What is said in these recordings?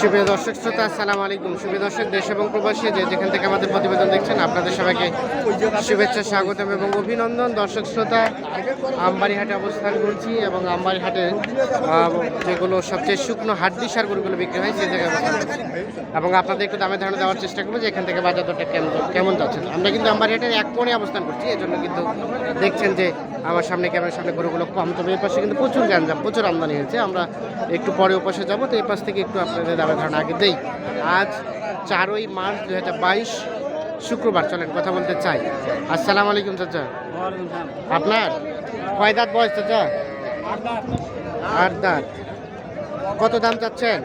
সুপ্রিয় দর্শক শ্রোতা, আসসালামু আলাইকুম। সুপ্রিয় দর্শক, দেশ এবং প্রবাসী যে যেখান থেকে আমাদের প্রতিবেদন দেখছেন, আপনাদের সবাইকে শুভেচ্ছা, স্বাগতম এবং অভিনন্দন। দর্শক শ্রোতা, আমবাড়িহাটে অবস্থান করছি এবং আমবাড়িহাটে যেগুলো সবচেয়ে শুকনো হাড্ডি গরুগুলো বিক্রি হয়, সেই জায়গায় এবং আপনাদের একটু দামে ধারণা দেওয়ার চেষ্টা করব যে এখান থেকে বাজার দরটা কেমন কেমন যাচ্ছে। আমরা কিন্তু আমবাড়িহাটের এক কোণে অবস্থান করছি এই জন্য কিন্তু দেখছেন যে আমার সামনে ক্যামেরার সামনে গরুগুলো কম। তবে এই পাশে কিন্তু প্রচুর গ্যাঞ্জাম, প্রচুর আমদানি হয়েছে। আমরা একটু পরে ওপাশে যাব, তো এই পাশ থেকে একটু আপনাদের দামে ধারণা আগে দেই। আজ চারই মার্চ দু হাজার বাইশ শুক্রবার চলেন কথা বলতে চাই। আসসালামু আলাইকুম চাচা। আপনার? কয় দাঁত বয়স চাচা? আট দাঁত কত দাম চাচ্ছেন?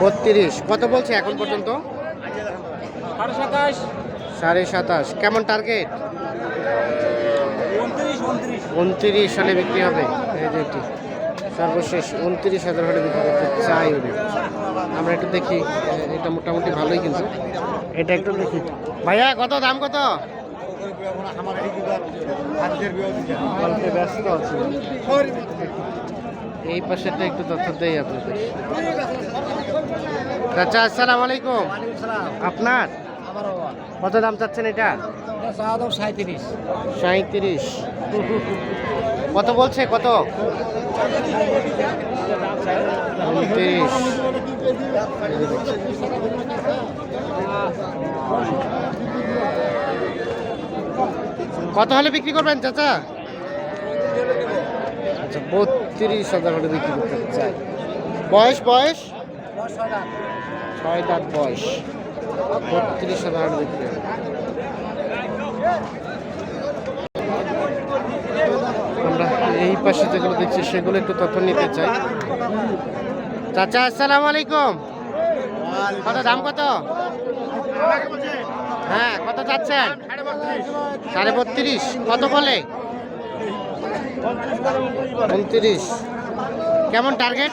বত্রিশ। কত বলছে এখন পর্যন্ত? সাড়ে সাতাশ। কেমন টার্গেট? উনত্রিশ হলে বিক্রি হবে। এই যে সর্বশেষ উনত্রিশ হাজার হলে বিক্রি করতে চাই উনি। আমরা একটু দেখি এটা মোটামুটি ভালোই কিন্তু। এটা একটু দেখি। ভাইয়া কত দাম কত? ব্যস্ত আছি এই পাশেরটা একটু তথ্য দেই আপনাদের। চাচা আসসালামু আলাইকুম। আপনার? কত দাম চাচ্ছেন এটা? সাঁত্রিশ সাঁত্রিশ কত বলছে কত? উনত্রিশ। কত হলে বিক্রি করবেন চাচা? আচ্ছা বত্রিশ হাজার হলে বিক্রি করতে চাই। বয়স বয়স? ছয় দাঁত। বয়স। বত্রিশ হাজার হলে বিক্রি হবে। আমরা এই পাশে যেগুলো দেখছি, সেগুলো একটু তথ্য নিতে চাই। চাচা, আসসালামু আলাইকুম। কত, দাম কত? হ্যাঁ কত চাচ্ছেন? সাড়ে বত্রিশ। কত বলে? উনত্রিশ। কেমন টার্গেট?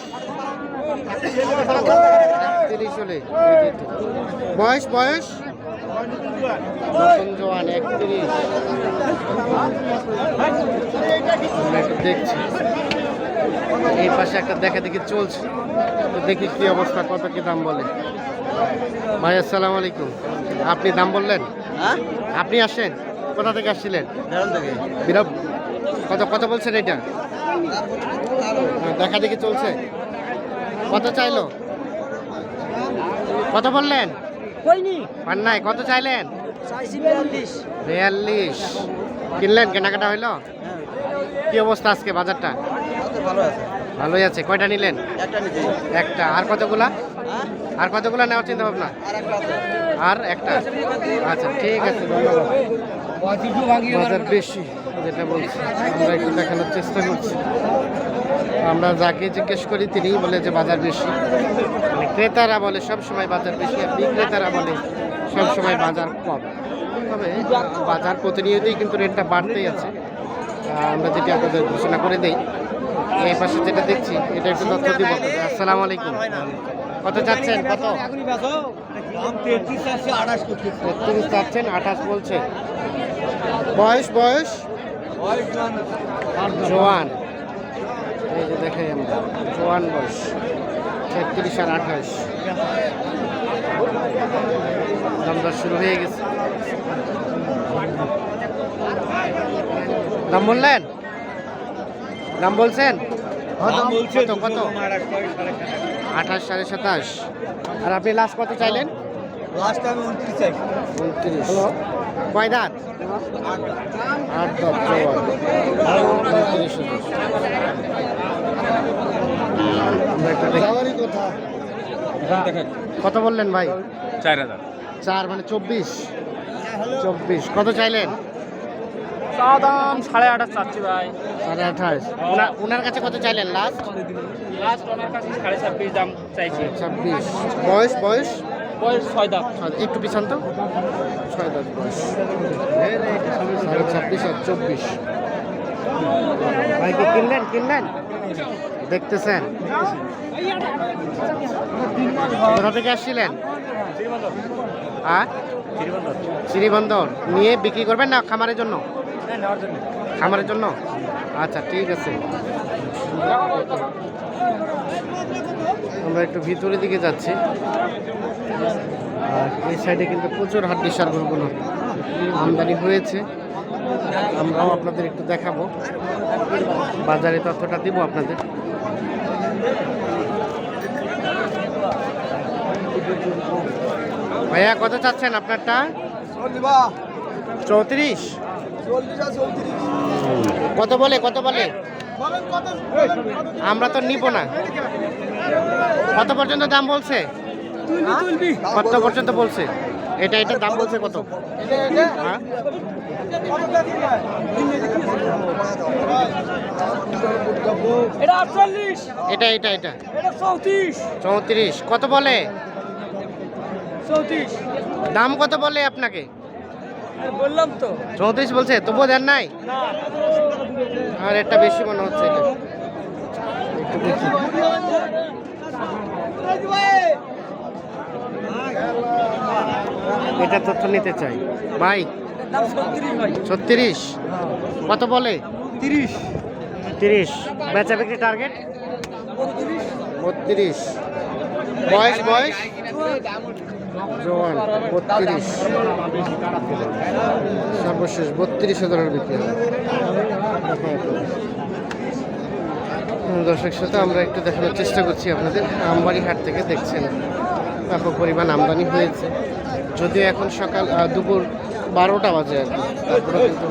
হলে। বয়স বয়স? নতুন জোয়ান একত্রিশ। দেখছি। এই পাশে একটা দেখা দেখি চলছে। তো দেখি কি অবস্থা কত কি দাম বলে। ভাই আসসালামু আলাইকুম। আপনি দাম বললেন? হ্যাঁ? আপনি আসেন কোথা থেকে আসছিলেন? বিরব কত কত বলছেন এটা? দেখা দেখি চলছে। কত চাইলো? কত বললেন? কইনি পান নাই। কত চাইলেন? চাইছি বিয়াল্লিশ। বিয়াল্লিশ। কিনলেন কেনাকাটা হইল? কি অবস্থা আজকে বাজারটা? ভালো আছে। ভালোই আছে। কয়টা নিলেন? একটা আর কতগুলা? হ্যাঁ? আর কতগুলা নেওয়ার চিন্তা ভাবনা আর একটা আছে। আর একটা? আচ্ছা ঠিক আছে বাজার বেশি যেটা বলছি। আমরা একটু দেখানোর চেষ্টা করছি। আমরা যাকে জিজ্ঞেস করি তিনি বলে যে বাজার বেশি। মানে ক্রেতারা বলে সব সময় বাজার বেশি আর বিক্রেতারা বলে সব সময় বাজার কম। তবে বাজার প্রতিনিয়তই কিন্তু রেটটা বাড়তেই আছে। আমরা যেটি আপনাদের ঘোষণা করে দেই এই পাশে যেটা দেখছি এটা একটু তথ্য দিব। আসসালামু আলাইকুম। কত চাচ্ছেন? কত? তেত্রিশ চাচ্ছেন আঠাশ বলছে। বয়স বয়স। জোয়ান। এই যে দেখাই আমরা জোয়ান বয়স তেত্রিশ আর আঠাশ। দামদার শুরু হয়ে গেছে। দাম বললেন? দাম বলছেন? কত কত? আঠাশ সাড়ে সাতাশ। আর আপনি লাস্ট কত চাইলেন? লাস্ট আমি উনত্রিশ চাইছি উনত্রিশ। কয় দাঁত? আট দাঁত। উনত্রিশ দেখি। কত বললেন ভাই? চার হাজার। চার মানে চব্বিশ। চব্বিশ। কত চাইলেন? চা দাম সাড়ে আঠাশ চাচ্ছি ভাই। সাড়ে আঠাশ। ওনার ওনার কাছে কত চাইলেন লাস্ট লাস্ট ওনার কাছে সাড়ে ছাব্বিশ দাম চাইছি। ছাব্বিশ। বয়স বয়স? বয়স ছয় দাঁত। একটু পিছান তো। ছয় দাঁত বয়স। সাড়ে ছাব্বিশ আর চব্বিশ। ভাই কি কিনলেন কিনলেন? দেখতেছেন। কোথা থেকে আসছিলেন? শ্রীবন্দর নিয়ে বিক্রি করবেন না খামারের জন্য। খামারের জন্য? আচ্ছা ঠিক আছে। আমরা একটু ভিতরের দিকে যাচ্ছি। আর এই সাইডে কিন্তু প্রচুর হাড্ডি সার গরুগুলো আমদানি হয়েছে। আমরাও আপনাদের একটু দেখাবো। বাজারে তথ্যটা দিব আপনাদের। ভাইয়া কত চাচ্ছেন আপনারটা? চৌত্রিশ? কত বলে কত বলে? আমরা তো নিব না। কত পর্যন্ত দাম বলছে? কত পর্যন্ত বলছে? এটা এটা দাম বলছে কত? হ্যাঁ? এটা এটা এটা এটা। এটা চৌত্রিশ। কত বলে? দাম কত বলে আপনাকে? বললাম তো। চৌত্রিশ বলছে তবুও দেন নাই? আর একটা বেশি মনে হচ্ছে এটা। এটা তথ্য নিতে চাই। ভাই, ছত্রিশ। কত বলে? তিরিশ। তিরিশ বেচা বিক্রি টার্গেট বত্রিশ। বয়স বয়স? জোয়ান, বত্রিশ। সর্বশেষ বত্রিশ হাজারের বিক্রি দর্শক শ্রোতা আমরা একটু দেখানোর চেষ্টা করছি আপনাদের। আমবাড়ি হাট থেকে দেখছেন ব্যাপক পরিমাণ আমদানি হয়েছে। যদিও এখন সকাল দুপুর বারোটা বাজে আর কি তারপরে কিন্তু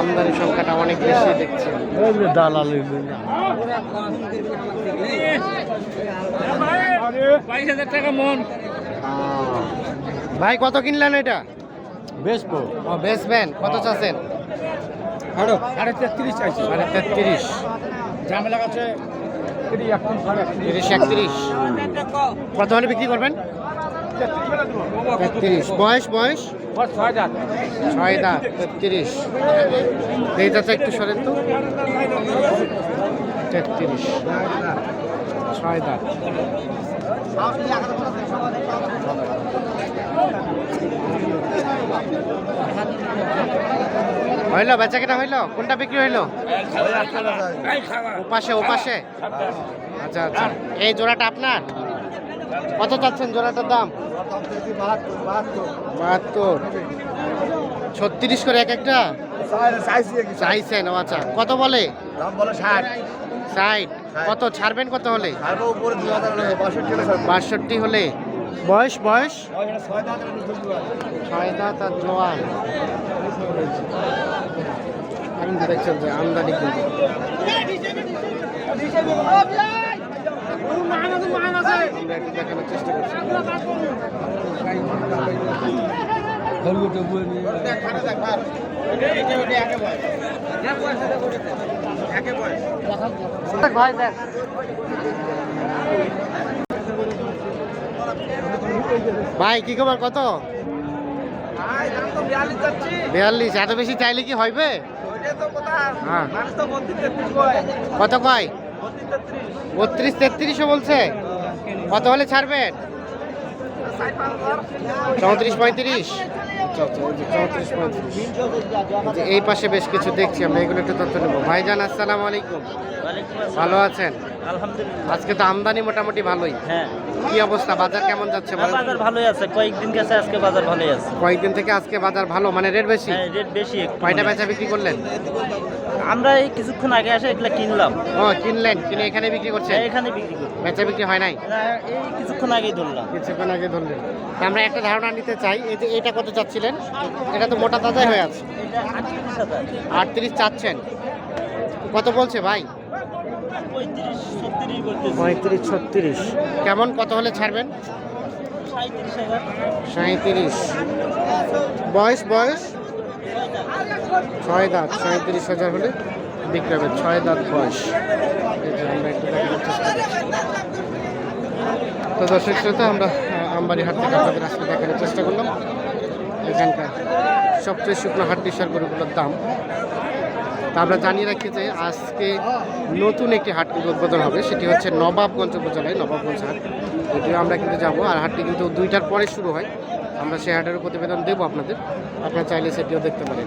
আমদানি সংখ্যাটা অনেক বেশি দেখছেন মন ভাই কত কিনলেন এটা? বেসবো ও কত চাচ্ছেন? সাড়ে তেত্রিশ চাইছি। সাড়ে তেত্রিশ। তিরিশ একত্রিশ কত হলে বিক্রি করবেন? তেত্রিশ। বয়স বয়স? ছয় ছয় দাঁত তেত্রিশ। এই চাচা একটু সরেন তো। তেত্রিশ। ছয় দাঁত। হইল বেচা হইল? কোনটা বিক্রি হইল? ওপাশে ওপাশে? আচ্ছা আচ্ছা। এই জোড়াটা আপনার? কত চাচ্ছেন জোড়াটার দাম? বাহাত্তর। ছত্রিশ করে এক একটা? চাইছেন, ও আচ্ছা। কত বলে? ষাট। কত? ছাড়বেন কত হলে। বাষট্টি হলে। বয়স বয়স? ছয় দাঁত। আর জোয়ান। কিন্তু দেখছেন যে আমদানি কিন্তু। আমরা একটু দেখানোর চেষ্টা করছি। ভাই কি খবর? কত? বিয়াল্লিশ এত বেশি চাইলে কি হইবে? হ্যাঁ। কত কয়? বত্রিশ তেত্রিশও বলছে? কত হলে ছাড়বেন? চৌত্রিশ পঁয়ত্রিশ। আচ্ছা, আচ্ছা, এই যে চৌত্রিশ পঁয়ত্রিশ যে এই পাশে বেশ কিছু দেখছি আমরা এগুলো একটু তথ্য নেব। ভাইজান আসসালামু আলাইকুম। ভালো আছেন? আলহামদুলিল্লাহ। আজকে তো আমদানি মোটামুটি ভালোই। হ্যাঁ। কি অবস্থা? বাজার কেমন যাচ্ছে বাজার ভালোই আছে। কয়েকদিন গেছে আজকে বাজার ভালোই আছে। কয়েকদিন থেকে আজকে বাজার ভালো মানে রেট বেশি? হ্যাঁ রেট বেশি কয়টা বেচা বিক্রি করলেন? আমরা এই কিছুক্ষণ আগে এসে এগুলা কিনলাম। ও কিনলেন কিনে এখানে বিক্রি করছেন? হ্যাঁ, এখানে বিক্রি করি বেচা বিক্রি হয় নাই? না, এই কিছুক্ষণ আগেই ধরলাম। কিছুক্ষণ আগে ধরলেন। তা আমরা একটা ধারণা নিতে চাই এই যে এটা কত চাচ্ছিলেন? এটা তো মোটা তাজাই হয়ে আছে। এটা আটত্রিশ হাজার। আটত্রিশ চাচ্ছেন। কত বলছে ভাই? পঁয়ত্রিশ ছত্রিশ বলতেছি। পঁয়ত্রিশ ছত্রিশ। কেমন? কত হলে ছাড়বেন? সাঁত্রিশ হাজার। সাঁত্রিশ বয়স বয়স? ছয় দাঁত, সাঁত্রিশ হাজার হলে বিক্রি হবে ছয় দাঁত বয়স। আমরা। তো দর্শক শ্রোতা, আমরা আমবাড়ি হাট থেকে আপনাদের দেখানোর চেষ্টা করলাম। এখানকার সবচেয়ে শুকনো হাট, বিশাল গরুগুলোর দাম। তা আমরা জানিয়ে রাখি যে আজকে নতুন একটি হাট কিন্তু উদ্বোধন হবে, সেটি হচ্ছে নবাবগঞ্জ উপজেলায় নবাবগঞ্জ হাট। যদিও আমরা কিন্তু যাব, আর হাটটি কিন্তু দুইটার পরে শুরু হয়। আমরা সেই হাটেরও প্রতিবেদন দেবো আপনাদের। আপনারা চাইলে সেটিও দেখতে পারেন।